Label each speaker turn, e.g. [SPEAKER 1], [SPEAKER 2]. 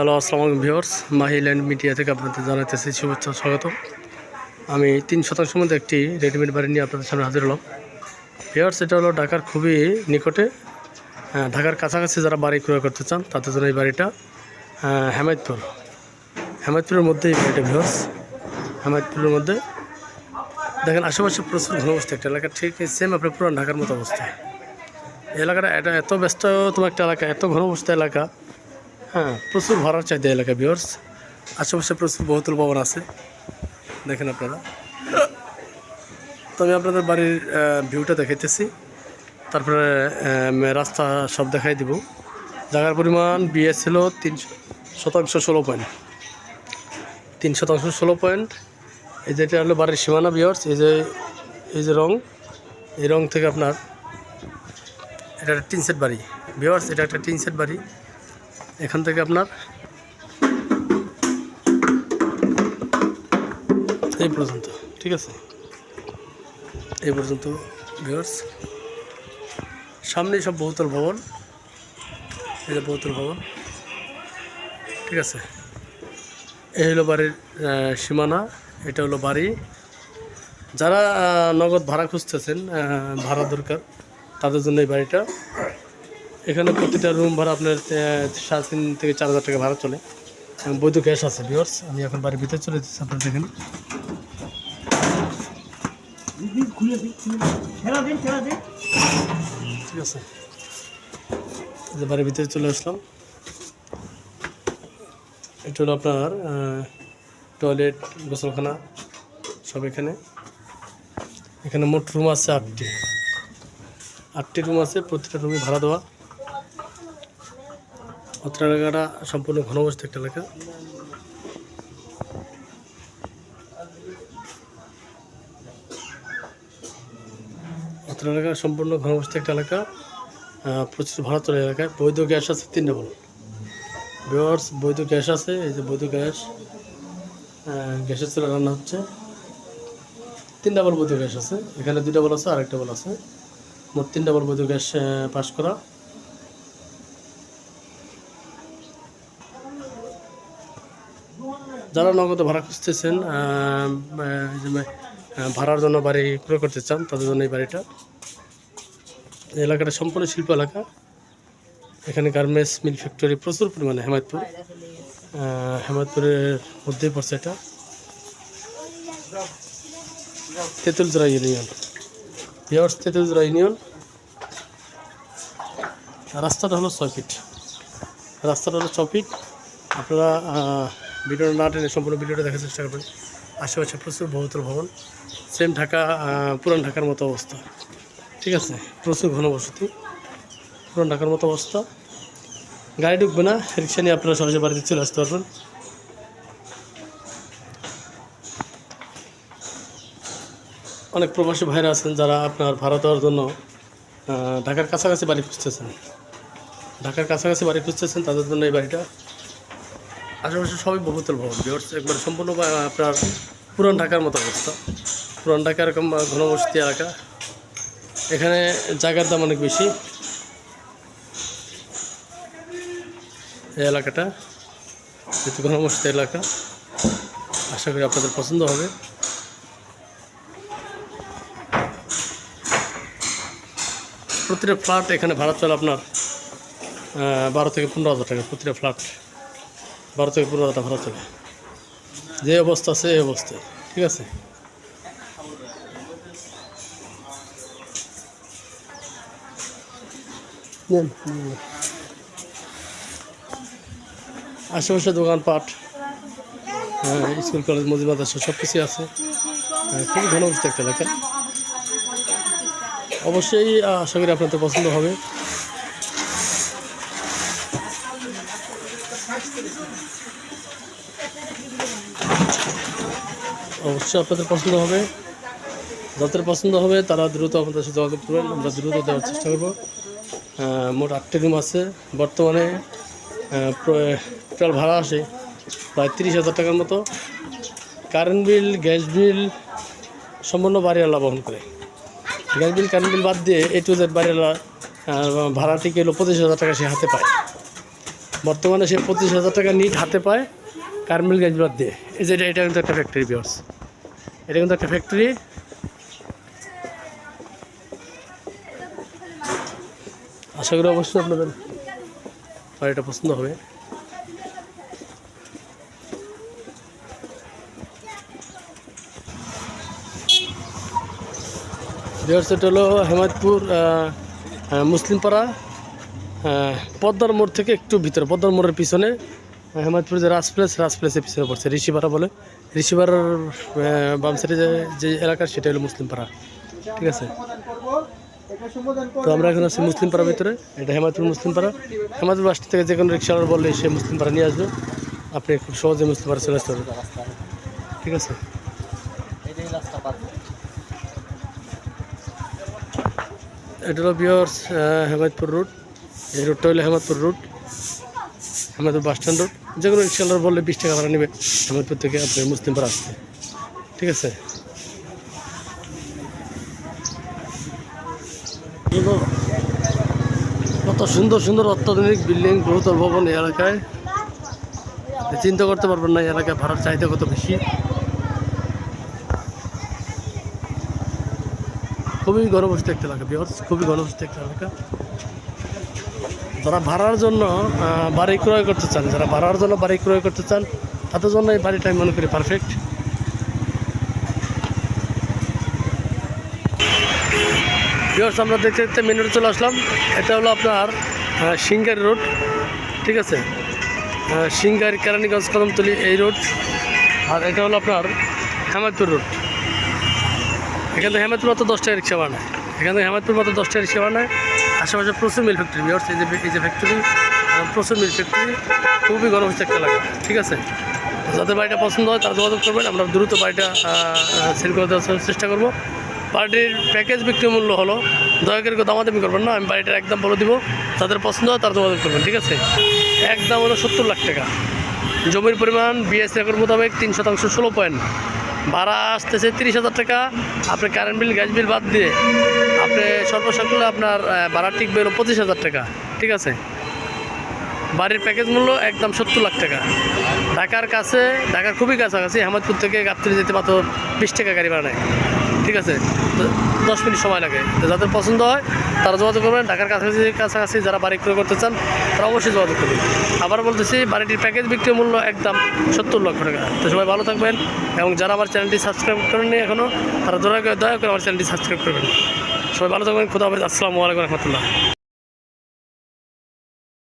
[SPEAKER 1] Hello, আসসালামু আলাইকুম viewers. মাহিল্যান্ড media থেকে আপনাদের জানাতেছি শুভেচ্ছা স্বাগত আমি তিন শতাংশের মধ্যে একটি রেডিমেড বাড়ি নিয়ে আপনাদের সামনে হাজির হলাম। ভিউয়ার্স, এটা হলো ঢাকার খুবই নিকটে ঢাকার কাছাকাছি যারা বাড়ি ক্রয় করতে চান, তাদের জন্য এই বাড়িটা হেমায়তপুর। হেমায়তপুরের মধ্যে এই বাড়িটা, ভিউয়ার্স। হেমায়তপুরের মধ্যে, দেখেন, আশেপাশে প্রচুর ঘনবস্তি, একটা এলাকা ঠিক সেম আপনার পুরান ঢাকার মতো অবস্থা। এলাকাটা এটা এত ব্যস্ত, তোমার একটা এলাকা, এত ঘনবস্তি এলাকা হ্যাঁ প্রচুর ভাড়ার চাহিদা এলাকা বিয়ার্স আশেপাশে প্রচুর বহুতল ভবন আছে। দেখেন আপনারা। তো আমি আপনাদের বাড়ির ভিউটা দেখাইতেছি। তারপরে রাস্তা সব দেখাই দিব। জায়গার পরিমাণ বিয়ে ছিল তিন শতাংশ ষোলো পয়েন্ট তিন শতাংশ ষোলো পয়েন্ট এই যেটা হলো বাড়ির সীমানা বিয়ার্স এই যে এই যে রং, এই রং থেকে আপনার, এটা একটা টিন সেট বাড়ি। বিয়ার্স এটা একটা টিন সেট বাড়ি। এখান থেকে আপনার এই পর্যন্ত, ঠিক আছে? এই পর্যন্ত ভিউয়ার্স সামনেই সব বহুতল ভবন। এই যে বহুতল ভবন, ঠিক আছে? এই হলো বাড়ির সীমানা, এটা হলো বাড়ি। যারা নগদ ভাড়া খুঁজতেছেন ভাড়া দরকার, তাদের জন্য এই বাড়িটা। এখানে প্রতিটা রুম ভাড়া আপনার সাড়ে তিন থেকে চার হাজার টাকা ভাড়া চলে। বৈধ গ্যাস আছে ভিওর্স আমি এখন বাড়ির ভিতরে চলে যেতেছি আপনারা দেখেন। ঠিক আছে। বাড়ির ভিতরে চলে আসলাম। এটা হলো আপনার টয়লেট গোসলখানা, সব এখানে। এখানে মোট রুম আছে আটটি। আটটি রুম আছে, প্রতিটা রুমে ভাড়া দেওয়া। অত্র এলাকাটা সম্পূর্ণ ঘনবস্ত একটা এলাকা। অত্র এলাকা সম্পূর্ণ ঘনবস্ত একটা এলাকা। প্রচুর চলে এলাকায় বৈধ গ্যাস আছে তিন ডবল ভিওয়ার্স বৈধ গ্যাস আছে, এই যে বৈধ গ্যাস। গ্যাসের চলে রান্না হচ্ছে। তিন ডাবল বৈধ গ্যাস আছে। এখানে দুই ডাবল আছে আরেক ডাবল আছে। মোট তিন ডাবল বৈধ গ্যাস পাস করা। যারা নগদ ভাড়া খুঁজতেছেন ভাড়ার জন্য বাড়ি ক্রয় করতে চান, তাদের জন্য এই বাড়িটা। এলাকাটা সম্পূর্ণ শিল্প এলাকা। এখানে গার্মেন্টস, মিল ফ্যাক্টরি প্রচুর পরিমাণে, হেমায়তপুর। হেমায়তপুরের মধ্যেই পড়ছে এটা। তেঁতুলজোড়া ইউনিয়ন। ইয়ার্স তেঁতুলজোড়া ইউনিয়ন। রাস্তাটা হলো ছয় ফিট। রাস্তাটা হলো ছ ফিট। আপনারা ভিডিওটা না টেনে সম্পূর্ণ ভিডিওটা দেখার চেষ্টা করবেন। আশেপাশে প্রচুর বহুতল ভবন। সেম ঢাকা পুরান ঢাকার মতো অবস্থা। ঠিক আছে? প্রচুর ঘনবসতি পুরান ঢাকার মতো অবস্থা। গাড়ি ঢুকবে না, রিক্সা নিয়ে আপনারা সহজে বাড়িতে চলে আসতে পারবেন। অনেক প্রবাসী ভাইরা আছেন যারা আপনার ভাড়া দেওয়ার জন্য ঢাকার কাছাকাছি বাড়ি খুঁজতেছেন। ঢাকার কাছাকাছি বাড়ি খুঁজতেছেন, তাদের জন্য এই বাড়িটা। আশেপাশে সবই বহুতল ভবন। বিহার একবার সম্পূর্ণ আপনার পুরান ঢাকার মতো অবস্থা। পুরান ঢাকা এরকম ঘনবসতি এলাকা। এখানে জায়গার দাম অনেক বেশি। এই এলাকাটা যেহেতু ঘনবসতি এলাকা, আশা করি আপনাদের পছন্দ হবে। প্রতিটা ফ্ল্যাট এখানে ভাড়া চলে আপনার বারো থেকে পনেরো হাজার টাকা প্রতিটা ফ্ল্যাট। বারো থেকে হাজার টাকা ভাড়া চলে যে অবস্থা এই অবস্থায় ঠিক আছে। আশেপাশে দোকানপাট হ্যাঁ স্কুল কলেজ মসজিদ মাদ্রাসা সব কিছুই আছে। হ্যাঁ, খুবই ঘনবস্ত একটা এলাকা। অবশ্যই আশা করি আপনাদের পছন্দ হবে। অবশ্যই আপনাদের পছন্দ হবে। যাদের পছন্দ হবে তারা দ্রুত আমাদের সাথে যোগাযোগ করবেন। আমরা দ্রুত দেওয়ার চেষ্টা করব। মোট আটটি রুম আছে। বর্তমানে টোটাল ভাড়া আসে প্রায় তিরিশ হাজার টাকার মতো। কারেন্ট বিল গ্যাস বিল সম্পূর্ণ বাড়িওয়ালা বহন করে। গ্যাস বিল কারেন্ট বিল বাদ দিয়ে এ টু জেড বাড়িওয়ালা আহ, ভাড়া থেকে হলো পঁচিশ হাজার টাকা সে হাতে পায়। বর্তমানে সে পঁচিশ হাজার টাকা নিট হাতে পায় কার্মেল গ্যাস বাদ দিয়ে। এই যে এটা এটা কিন্তু একটা ফ্যাক্টরি বিয়ার্স এটা কিন্তু একটা ফ্যাক্টরি আশা করি অবশ্যই আপনাদের বাড়িটা পছন্দ হবে। বিহার সেট হলো হেমায়তপুর মুসলিমপাড়া। পদ্মার মোড় থেকে একটু ভিতরে পদ্মার মোড়ের পিছনে আহ, হেমায়তপুর যে রাজ প্লেস রাজ প্লেসের পিছনে পড়ছে ঋষিপাড়া বলে। ঋষিপাড়ার আহ, বাম সাইডে যে যে এলাকা সেটা হলো মুসলিমপাড়া। ঠিক আছে? তো আমরা এখন আছি মুসলিমপাড়ার ভিতরে এটা হেমায়তপুর মুসলিমপাড়া। হেমায়তপুর বাস থেকে যে কোনো রিক্সাওয়ালা বললে সে মুসলিমপাড়া নিয়ে আসবে। আপনি খুব সহজে মুসলিমপাড়া চলে আসতে পারবেন। ঠিক আছে? এটা হলো বিয়র্স হেমায়তপুর রুট এই রুটটা হলো Hemadpur route Hemayetpur bus stand route যে কোনো রিক্সাওয়ালার বললে বিশ টাকা ভাড়া নেবে। হেমায়তপুর থেকে আপনি মুসলিমপাড়া আসতে ঠিক আছে? কত সুন্দর সুন্দর অত্যাধুনিক বিল্ডিং বহুতল ভবন এই এলাকায়। চিন্তা করতে পারবেন না, এই এলাকায় ভাড়ার চাহিদা কত বেশি। খুবই গণবস্তি একটা এলাকা বিহার খুবই গণবস্তি একটা এলাকা। যারা ভাড়ার জন্য বাড়ি ক্রয় করতে চান, যারা ভাড়ার জন্য বাড়ি ক্রয় করতে চান, তাদের জন্য এই বাড়িটা আমি মনে করি পারফেক্ট আমরা দেখতে দেখতে মেন রোড চলে আসলাম। এটা হলো আপনার সিঙ্গারি রোড ঠিক আছে? সিঙ্গারি কেরানীগঞ্জ কদমতলি এই রোড আর এটা হলো আপনার হেমায়তপুর রোড এখান থেকে মতো দশটা রিক্সা বানায়। এখান থেকে হেমায়তপুর মতো দশটা রিক্সা বানায়। আশেপাশে প্রচুর মিল ফ্যাক্টরি বিহার এই যে এই যে ফ্যাক্টরি প্রচুর মিল ফ্যাক্টরি খুবই গরম হচ্ছে একটা এলাকা, ঠিক আছে? যাদের বাড়িটা পছন্দ হয়, তারা যোগাযোগ করবেন, আমরা দ্রুত বাড়িটা সেল করে দেওয়ার চেষ্টা করব। বাড়িটির প্যাকেজ বিক্রি মূল্য হলো, দয়া করে দামাদামি করবেন না, আমি বাড়িটার একদম বলে দিব, যাদের পছন্দ হয় তারা যোগাযোগ করবেন, ঠিক আছে? একদম হলো সত্তর লাখ টাকা। জমির পরিমাণ বিএস রেকর্ড মোতাবেক তিন শতাংশ ষোলো পয়েন্ট ভাড়া আসতেছে তিরিশ হাজার টাকা। আপনি কারেন্ট বিল গ্যাস বিল বাদ দিয়ে আপনি সর্বসকলে আপনার ভাড়া টিকবে হলো পঁচিশ হাজার টাকা, ঠিক আছে? বাড়ির প্যাকেজ মূল্য একদম সত্তর লাখ টাকা। ঢাকার কাছে, ঢাকার খুবই কাছাকাছি, আহমদপুর থেকে গাবতলি যেতে মাত্র বিশ টাকা গাড়ি ভাড়া নেয়। ঠিক আছে? দশ মিনিট সময় লাগে। যাদের পছন্দ হয়, তারা যোগাযোগ করবেন। ঢাকার কাছাকাছি কাছাকাছি যারা বাড়ি ক্রয় করতে চান, তারা অবশ্যই যোগাযোগ করবেন। আবার বলতেছি, বাড়িটির প্যাকেজ বিক্রি মূল্য একদম সত্তর লক্ষ টাকা। তো সবাই ভালো থাকবেন এবং যারা আমার চ্যানেলটি সাবস্ক্রাইব করেননি এখনও তারা দয়া করে দয়া করে আমার চ্যানেলটি সাবস্ক্রাইব করবেন। সবাই ভালো থাকবেন। খুদা হাফেজ। আসসালামু আলাইকুম রহমতুল্লাহ।